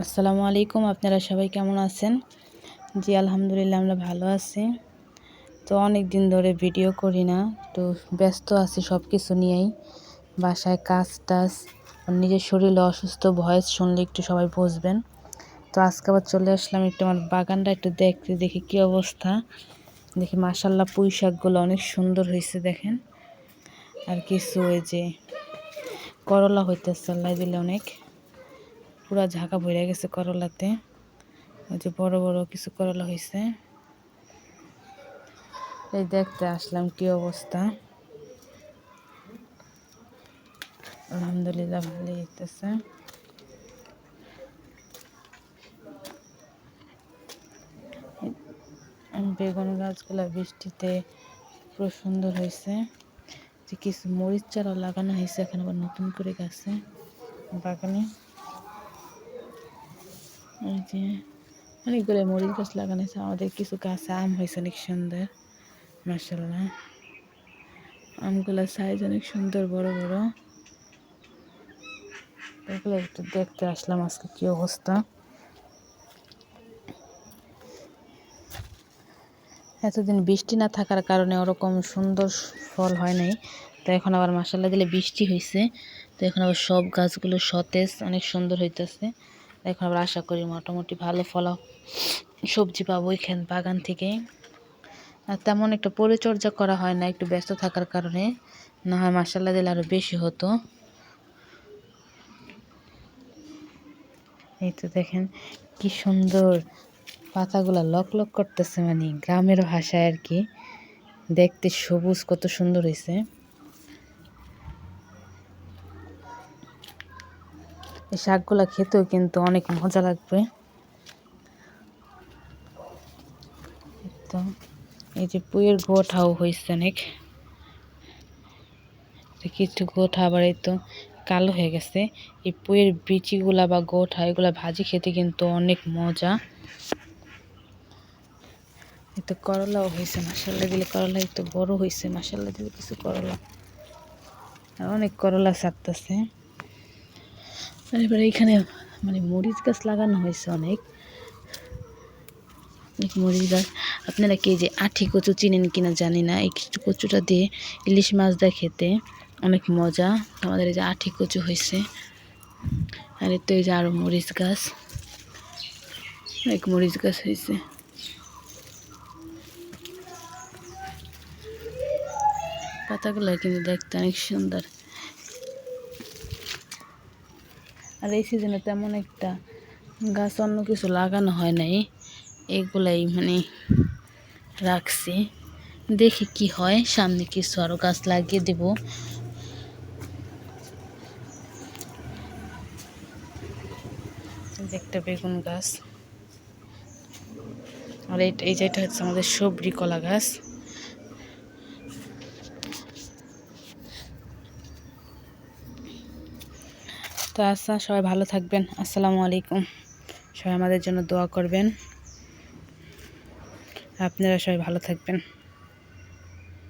আসসালামু আলাইকুম, আপনারা সবাই কেমন আছেন? জি, আলহামদুলিল্লাহ, আমরা ভালো আছি। তো অনেক দিন ধরে ভিডিও করি না, তো ব্যস্ত আছি সব কিছু নিয়েই। বাসায় কাজ টাজ, নিজের শরীরে অসুস্থ ভয়েস শুনলে একটু সবাই বুঝবেন। তো আজকে আবার চলে আসলাম একটু আমার বাগানটা একটু দেখতে, দেখি কী অবস্থা। দেখি মাসাল্লাহ পুঁই শাকগুলো অনেক সুন্দর হয়েছে, দেখেন। আর কিছু ওই যে করলা হইতেছে, আল্লাহ দিলে অনেক। পুরা ঝাঁকা ভরে গেছে করলাতে। ওই যে বড় বড় কিছু করলা হয়েছে এই দেখতে আসলাম কি অবস্থা। আলহামদুলিল্লাহ ভালোই হইতেছে। বেগুন গাছগুলা বৃষ্টিতে পুরো সুন্দর হয়েছে যে কিছু মরিচ চারা লাগানো হয়েছে এখন আবার নতুন করে গাছে বাগানে। অনেকগুলো মরিচ গাছ লাগানো আছে। আমাদের কিছু গাছে আম হয়েছে অনেক সুন্দর মাসাল্লাহ আমগুলোর সাইজ অনেক সুন্দর, বড় বড়। এগুলো একটু দেখতে আসলাম আজকে কি অবস্থা। এতদিন বৃষ্টি না থাকার কারণে ওরকম সুন্দর ফল হয় নাই। তো এখন আবার মাসাল্লা দিলে বৃষ্টি হয়েছে তো এখন আবার সব গাছগুলো সতেজ, অনেক সুন্দর হইতেছে। এখন আবার আশা করি মোটামুটি ভালো ফল সবজি পাবো এখান বাগান থেকে। আর তেমন একটা পরিচর্যা করা হয় না, একটু ব্যস্ত থাকার কারণে। না হয় মাসাল্লা দিলে আরও বেশি হতো। এই তো দেখেন, কি সুন্দর পাতাগুলা লক লক করতেছে মানে গ্রামের ভাষায় আর কি। দেখতে সবুজ, কত সুন্দর হয়েছে এই শাকগুলা খেতেও কিন্তু অনেক মজা লাগবে। এই যে পুয়ের গোঠাও হয়েছে অনেক। কিছু গোঠা আবার এই তো কালো হয়ে গেছে। এই পুয়ের বিচিগুলা বা গোঠা, এগুলা ভাজি খেতে কিন্তু অনেক মজা। এই তো করলাও হয়েছে মাসাল্লা দিলে করলা একটু বড় হয়েছে মাসাল্লা দিলে কিছু করলা। অনেক করলা ছাড়তেছে। এবারে এখানে মানে মরিচ গাছ লাগানো হয়েছে অনেক। অনেক মরিচ গাছ। আপনারা কে যে আঠি কচু চিনেন কিনা জানি না, এই কচুটা দিয়ে ইলিশ মাছ দেয় খেতে। অনেক মজা। আমাদের এই যে আঠি কচু হয়েছে। আর তো এই যে আরও মরিচ গাছ। অনেক মরিচ গাছ হয়েছে। পাতাগুলো কিন্তু দেখতে অনেক সুন্দর। আর এই সিজনে তেমন একটা গাছ অন্য কিছু লাগানো হয় নাই। এগুলাই মানে রাখছি। দেখি কি হয়, সামনে কিছু আরও গাছ লাগিয়ে দেব। একটা বেগুন গাছ। আর এই যেটা হচ্ছে আমাদের সবরি কলা গাছ। তো আচ্ছা সবাই ভালো থাকবেন। আসসালামু আলাইকুম। সবাই আমাদের জন্য দোয়া করবেন। আপনারা সবাই ভালো থাকবেন।